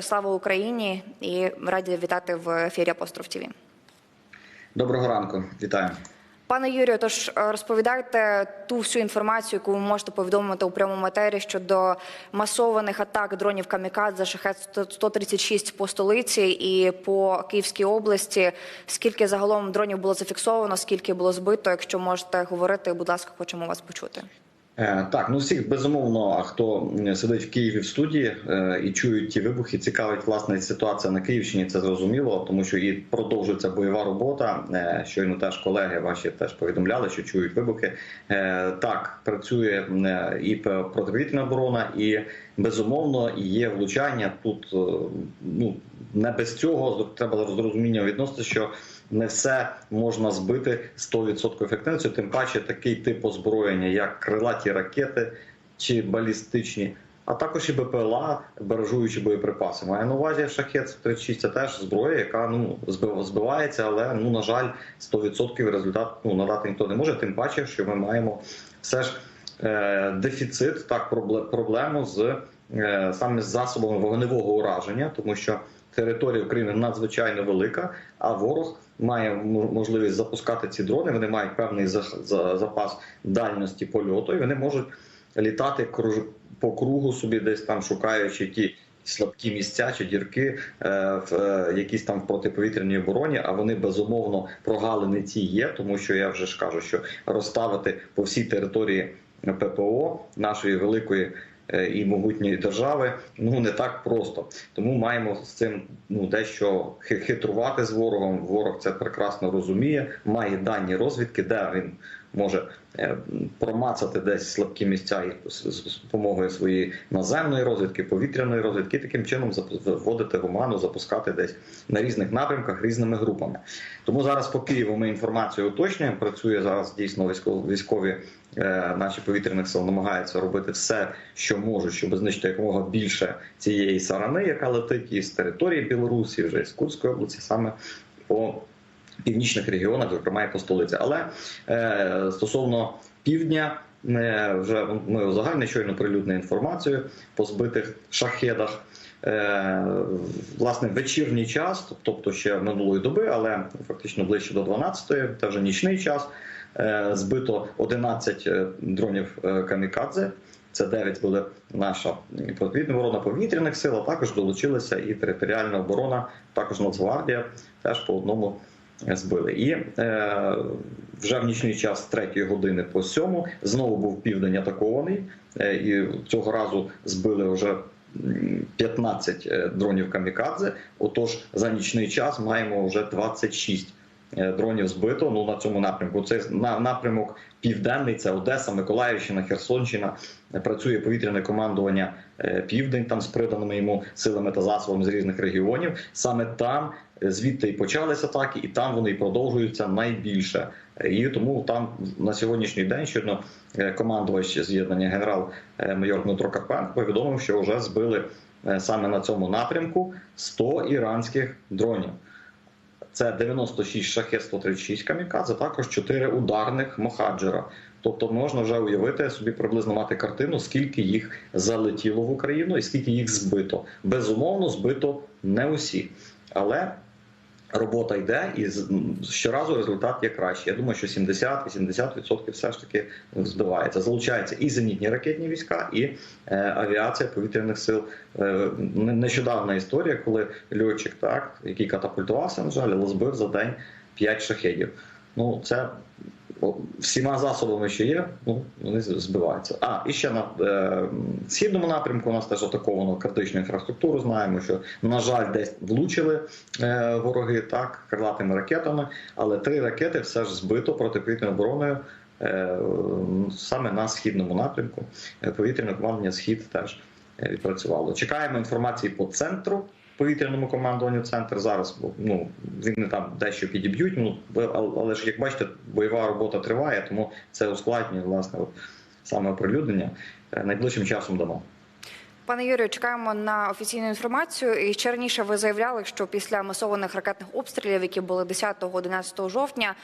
Слава Україні і раді вітати в ефірі Апостроф ТВ. Доброго ранку, вітаю. Пане Юрію, тож е, розповідайте ту всю інформацію, яку ви можете повідомити у прямому етері щодо масованих атак дронів Камікадзе, шахет 136 по столиці і по Київській області. Скільки загалом дронів було зафіксовано, скільки було збито? Якщо можете говорити, будь ласка, хочемо вас почути. Е, Так, ну всіх безумовно, а хто сидить в Києві в студії е, і чують ті вибухи, цікавить власне ситуація на Київщині. Це зрозуміло, тому що і продовжується бойова робота. Е, Щойно теж колеги ваші теж повідомляли, що чують вибухи. Так, працює і протиповітряна оборона, і безумовно є влучання. Тут ну не без цього треба з розумінням відносити, що не все можна збити 100% ефективністю. Тим паче такий тип озброєння, як крилаті ракети чи балістичні, а також і БПЛА, баражуючі боєприпаси. Маю на увазі шахет 36 це теж зброя, яка ну збив- збивається, але ну на жаль, 100% результат ну надати ніхто не може. Тим паче, що ми маємо все ж е, дефіцит, так пробле- проблему з е, саме з засобами вогневого ураження, тому що територія України надзвичайно велика, а ворог має можливість запускати ці дрони. Вони мають певний запас дальності польоту, і вони можуть літати по кругу собі, десь там шукаючи ті. Слабкі місця чи дірки е, в е, якісь там в протиповітряній обороні, а вони безумовно прогалини ці є, тому що я вже ж кажу, що розставити по всій території ППО нашої великої і могутньої держави ну не так просто. Тому маємо з цим ну дещо хи- хитрувати з ворогом. Ворог це прекрасно розуміє, має дані розвідки, де він може е, промацати десь слабкі місця і з допомогою своєї наземної розвідки, повітряної розвідки, таким чином вводити оману, запускати десь на різних напрямках різними групами. Тому зараз по Києву ми інформацію уточнюємо. Працює зараз дійсно військові е, наші повітряних сил намагаються робити все, що можуть, щоб знищити якомога більше цієї сарани, яка летить із території Білорусі, вже з Курської області, саме по північних регіонах, зокрема і по столиці. Але е, стосовно півдня. е, Вже ми узагальнили щойно прилюдну інформацію по збитих шахедах. Е, Власне, вечірній час, тобто ще минулої доби, але фактично ближче до 12-ї, це вже нічний час. е, Збито 11 е, дронів камікадзе. Це 9 буде наша противітна оборона повітряних сил, а також долучилася і територіальна оборона, також Нацгвардія теж по одному збили. І е, вже в нічний час з 3 години по 7 знову був південь атакований, е, і цього разу збили вже м, 15 е, дронів камікадзе. Отож, за нічний час маємо вже 26 е, дронів збито. Ну на цьому напрямку. Це на напрямок південний. Це Одеса, Миколаївщина, Херсонщина. Е, Працює повітряне командування е, Південь там з приданими йому силами та засобами з різних регіонів. Саме там е, звідти і почалися атаки, і там вони і продовжуються найбільше. Е, І тому там на сьогоднішній день щодо командувач з'єднання генерал-майор Дмитро Карпенко повідомив, що вже збили е, саме на цьому напрямку 100 іранських дронів. Це 96 шахет 136 камікадзе, також 4 ударних мохаджера. Тобто можна вже уявити собі приблизно мати картину, скільки їх залетіло в Україну і скільки їх збито. Безумовно, збито не усі, але робота йде, і з- щоразу результат є кращий. Я думаю, що 70-80% все ж таки збивається. Залучаються і зенітні ракетні війська, і е, авіація повітряних сил. Е, нещодавна історія, коли льотчик, так який катапультувався, на жаль, але збив за день 5 шахедів. Ну це всіма засобами, що є, ну вони збиваються. А і ще на е, східному напрямку у нас теж атаковано критичну інфраструктуру. Знаємо, що на жаль, десь влучили е, вороги так крилатими ракетами, але три ракети все ж збито протиповітряною обороною. е, Саме на східному напрямку Е, повітряне командування схід теж е, відпрацювало. Чекаємо інформації по центру повітряному командуванню центр зараз. Ну вони там дещо підіб'ють. Ну але але ж як бачите, бойова робота триває, тому це ускладнює власне от, саме оприлюднення. Е, Найближчим часом дамо. Пане Юрію, чекаємо на офіційну інформацію. І ще раніше ви заявляли, що після масованих ракетних обстрілів, які були 10-11 жовтня,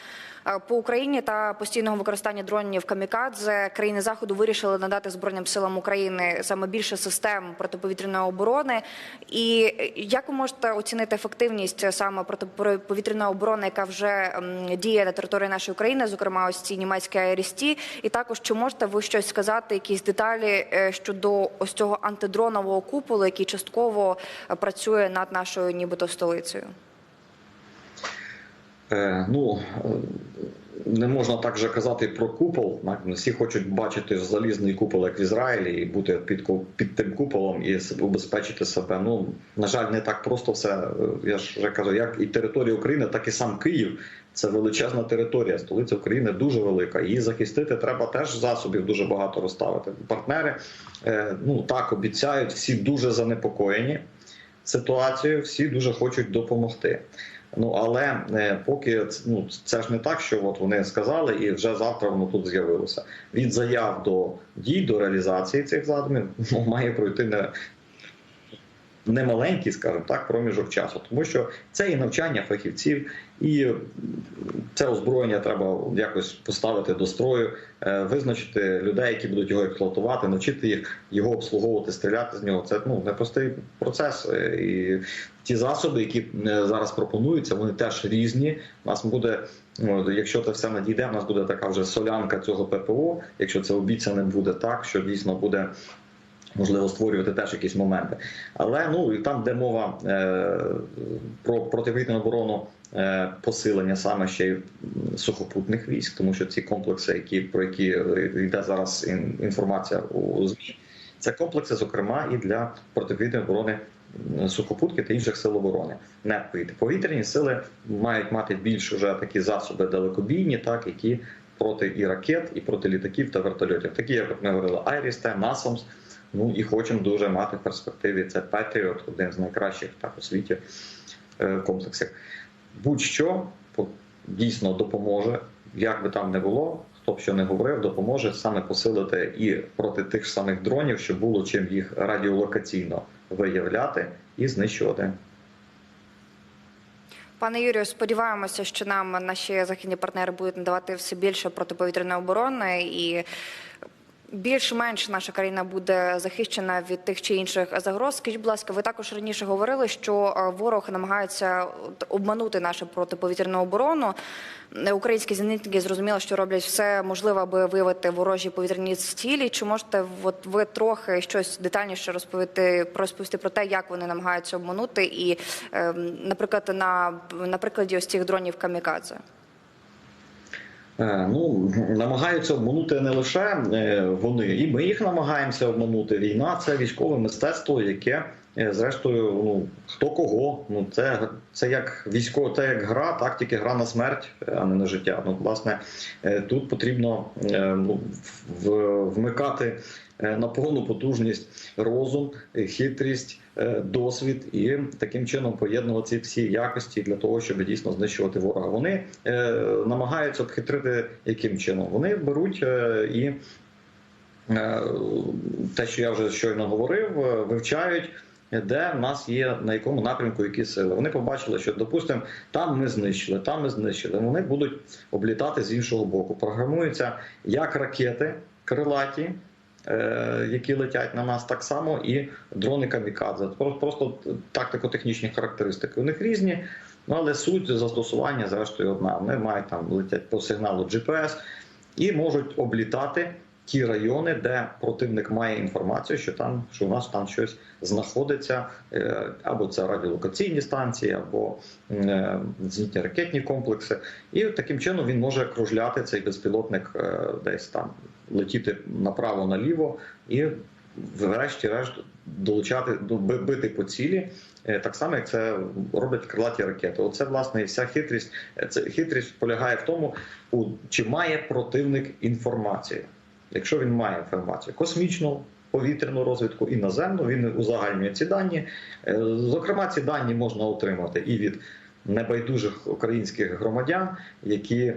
е, по Україні та постійного використання дронів камікадзе країни заходу вирішили надати збройним силам України саме більше систем протиповітряної оборони. І як ви можете оцінити ефективність саме протиповітряної оборони, яка вже діє на території нашої країни, зокрема ось ці німецькі аерісті, і також чи можете ви щось сказати, якісь деталі е, щодо ось цього антидронового куполу, який частково е, працює над нашою, нібито столицею? Е, ну не можна так же казати про купол. так? Всі хочуть бачити залізний купол, як в Ізраїлі, і бути під під тим куполом і убезпечити себе. Ну на жаль, не так просто все. Е, Я ж вже кажу, як і територія України, так і сам Київ. Це величезна територія. Столиця України дуже велика. Її захистити треба теж засобів дуже багато розставити. Партнери е, ну так обіцяють, всі дуже занепокоєні ситуацією, всі дуже хочуть допомогти. Ну але е, поки ну, це ж не так, що от вони сказали, і вже завтра воно тут з'явилося. Від заяв до дій, до реалізації цих задумів ну, має пройти не. Немаленький, скажімо так, проміжок часу, тому що це і навчання фахівців, і це озброєння треба якось поставити до строю, е, визначити людей, які будуть його експлуатувати, навчити їх його обслуговувати, стріляти з нього. Це ну непростий процес. е, І ті засоби, які е, зараз пропонуються, вони теж різні. У нас буде, якщо це все надійде, у нас буде така вже солянка цього ППО. Якщо це обіцяне буде так, що дійсно буде. Можливо, створювати теж якісь моменти, але ну і там, де мова е, про протиповітряну оборону, е, посилення саме ще й сухопутних військ, тому що ці комплекси, які про які йде зараз інформація у змі, це комплекси, зокрема, і для протиповітряної оборони сухопутки та інших сил оборони. Не повітря. Повітряні сили мають мати більш уже такі засоби далекобійні, так які проти і ракет, і проти літаків та вертольотів, такі як ми говорили, Айрісте, Насамс. Ну і хочемо дуже мати в перспективі це Patriot, один з найкращих так у світі е, комплексів. Будь-що дійсно допоможе, як би там не було, хто б що не говорив, допоможе саме посилити і проти тих самих дронів, щоб було чим їх радіолокаційно виявляти і знищувати. Пане Юрію, сподіваємося, що нам наші західні партнери будуть надавати все більше протиповітряної оборони і. Більш-менш наша країна буде захищена від тих чи інших загроз. Скажіть, будь ласка, ви також раніше говорили, що е, ворог намагається обманути нашу протиповітряну оборону. Українські зенітники зрозуміли, що роблять все можливе, аби виявити ворожі повітряні цілі. Чи можете от ви трохи щось детальніше розповісти розповісти про те, як вони намагаються обманути, і, е, наприклад, на, на прикладі ось цих дронів камікадзе? Е, Ну, намагаються обманути не лише е, вони, і ми їх намагаємося обманути. Війна це військове мистецтво, яке зрештою, ну хто кого. Ну це, це як військово, це як гра, так тільки гра на смерть, а не на життя. Ну, власне, е, тут потрібно е, ну, вмикати е, на повну потужність розум, е, хитрість, е, досвід і таким чином поєднувати всі якості для того, щоб дійсно знищувати ворога. Вони е, намагаються обхитрити яким чином? Вони беруть е, і е, те, що я вже щойно говорив, е, вивчають. Де в нас є на якому напрямку які сили? Вони побачили, що допустимо, там ми знищили, там ми знищили. Вони будуть облітати з іншого боку. Програмуються як ракети крилаті, е, які летять на нас, так само і дрони камікадзе. Про- Просто тактико-технічні характеристики. У них різні, ну але суть застосування, зрештою, одна. Вони мають там летять по сигналу GPS і можуть облітати. Ті райони, де противник має інформацію, що там що у нас там щось знаходиться, е, або це радіолокаційні станції, або е, зенітні ракетні комплекси, і таким чином він може кружляти цей безпілотник е, десь там, летіти направо-наліво і, врешті-решт, долучати до- бити по цілі, так само як це роблять крилаті ракети. Оце власне і вся хитрість. Це хитрість полягає в тому, чи має противник інформацію. Якщо він має інформацію космічну, повітряну розвідку і наземну, він узагальнює ці дані. Е, Зокрема, ці дані можна отримати і від небайдужих українських громадян, які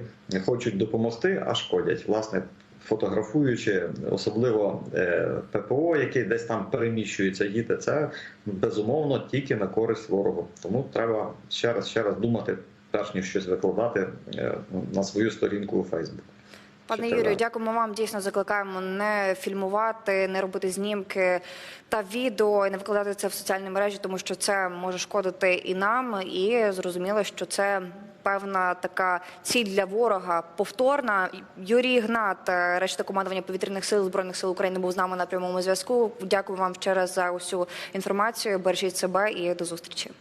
хочуть допомогти, а шкодять. Власне, фотографуючи, особливо е, ППО, який десь там переміщується, їде, це безумовно тільки на користь ворогу. Тому треба ще раз ще раз думати, перш ніж щось викладати е, на свою сторінку у Фейсбук. Пане Юрію, дякуємо вам. Дійсно закликаємо не фільмувати, не робити знімки та відео і не викладати це в соціальні мережі, тому що це може шкодити і нам, і зрозуміло, що це. Певна така ціль для ворога повторна. Юрій Ігнат, е, решта командування повітряних сил збройних сил України, був з нами на прямому зв'язку. Дякую вам ще раз за усю інформацію. Бережіть себе і до зустрічі.